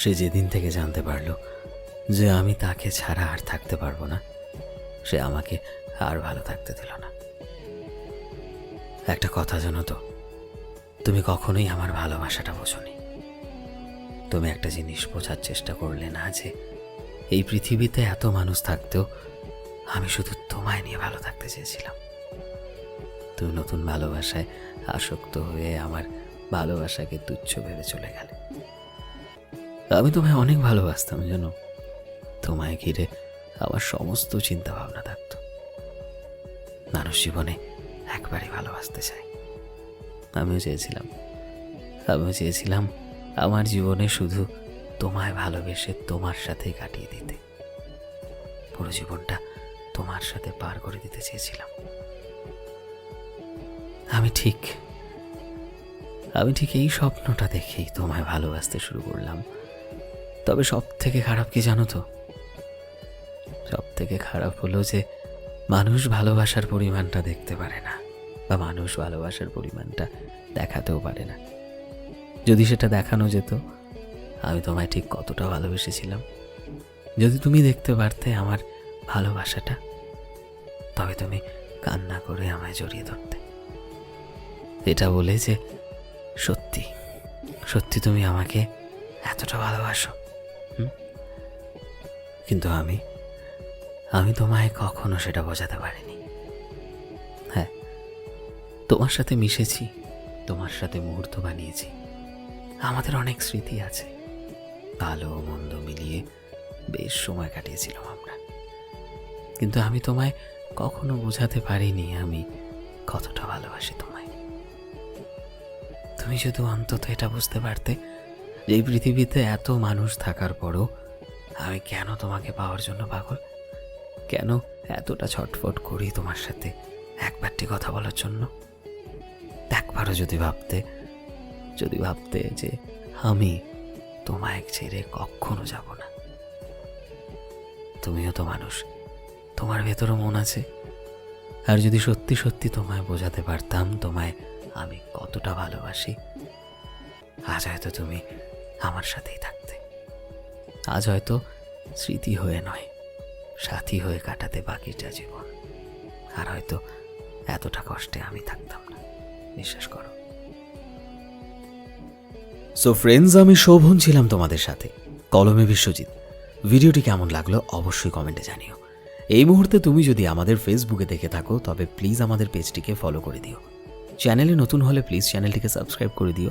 সে যেদিন থেকে জানতে পারল যে আমি তাকে ছাড়া আর থাকতে পারব না, সে আমাকে আর ভালো থাকতে দিল না। একটা কথা জানো তো, তুমি কখনোই আমার ভালোবাসাটা বোঝনি। তুমি একটা জিনিস বোঝার চেষ্টা করলে না যে এই পৃথিবীতে এত মানুষ থাকতেও আমি শুধু তোমায় নিয়ে ভালো থাকতে চেয়েছিলাম। তুমি নতুন ভালোবাসায় আসক্ত হয়ে আমার ভালোবাসাকে তুচ্ছ ভেবে চলে গেলে। আমি তোমায় অনেক ভালোবাসতাম, জানো। তোমায় ঘিরে আমার সমস্ত চিন্তা ভাবনা থাকতো। মানুষ জীবনে একবারই ভালোবাসতে চাই আমিও চেয়েছিলাম আমিও চেয়েছিলাম আমার জীবনে শুধু তোমায় ভালোবেসে তোমার সাথেই কাটিয়ে দিতে। পুরো জীবনটা তোমার সাথে পার করে দিতে চেয়েছিলাম। আমি ঠিক আমি ঠিক এই স্বপ্নটা দেখেই তোমায় ভালোবাসতে শুরু করলাম। তবে সব থেকে খারাপ কি জানো তো? সব থেকে খারাপ হলো যে মানুষ ভালোবাসার পরিমাণটা দেখতে পারে না বা মানুষ ভালোবাসার পরিমাণটা দেখাতেও পারে না। যদি সেটা দেখানো যেত, আমি তোমায় ঠিক কতটা ভালোবেসেছিলাম। যদি তুমি দেখতে পারতে আমার ভালোবাসাটা, তবে তুমি কান্না করে আমায় জড়িয়ে ধরতে। এটা বলে যে সত্যি সত্যি তুমি আমাকে এতটা ভালোবাসো? কিন্তু আমি আমি তোমায় কখনো সেটা বোঝাতে পারিনি। হ্যাঁ তোমার সাথে মিশেছি, তোমার সাথে মুহূর্ত বানিয়েছি। আমাদের অনেক স্মৃতি আছে। ভালো মন্দ মিলিয়ে বেশ সময় কাটিয়েছিলাম আমরা। কিন্তু আমি তোমায় কখনো বোঝাতে পারিনি, আমি কতটা ভালোবাসি তোমায়। তুমি শুধু অন্তত এটা বুঝতে পারতে এই পৃথিবীতে এত মানুষ থাকার পরও আমি কেন তোমাকে পাওয়ার জন্য পাগল? কেন এতটা ছটফট করি তোমার সাথে একবারটি কথা বলার জন্য? একবারও যদি ভাবতে যদি ভাবতে যে আমি তোমায় ছেড়ে কখনো যাব না। তুমিও তো মানুষ, তোমার ভেতরও মন আছে। আর যদি সত্যি সত্যি তোমায় বোঝাতে পারতাম, তোমায় আমি কতটা ভালোবাসি, আজ হয়তো তুমি আমার সাথেই থাকতে। আজ হয়তো স্মৃতি হয়ে নয়, সাথী হয়ে কাটাতে বাকিটা জীবন। আর হয়তো এতটা কষ্টে আমি থাকতাম না, বিশ্বাস করো। সো ফ্রেন্ডস আমি শোভন ছিলাম তোমাদের সাথে, কলমে বিশ্বজিৎ। ভিডিওটি কেমন লাগল অবশ্যই কমেন্টে জানিও। এই মুহূর্তে তুমি যদি আমাদের ফেসবুকে দেখে থাকো, তবে প্লিজ আমাদের পেজটিকে ফলো করে দিও। চ্যানেলে নতুন হলে প্লিজ চ্যানেলটিকে সাবস্ক্রাইব করে দিও।